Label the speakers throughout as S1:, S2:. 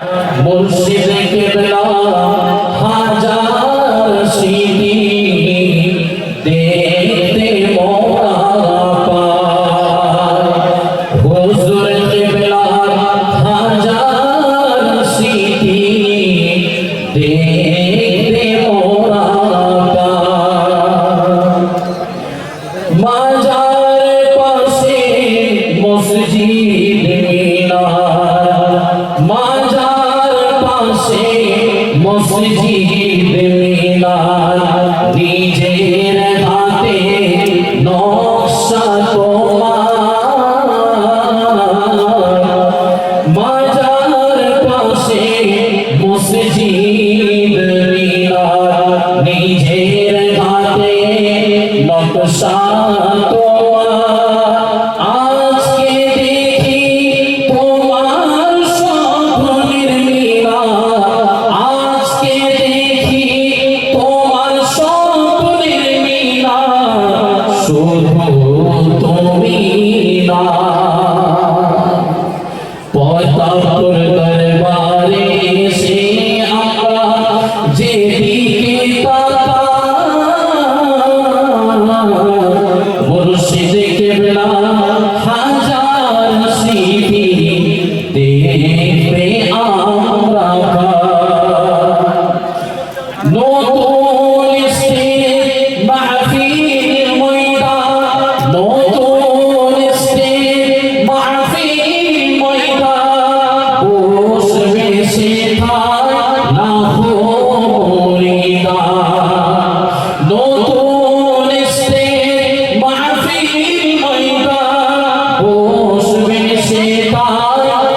S1: মুর্শিদে কেবলা হাজার সিদি দেখতে মোরা পায় হুজুর কেবলা হাজার সিদি দেখতে মোরা পায় মাজার বুঝিবে না নিজের হাতে নকশা মাজার পাশে মসজিদ নিজের হাতে নকশা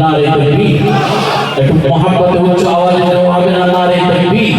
S1: না রে তকবীর একটু মহাব্বতে উচ্চ আওয়াজে হবে না না তকবীর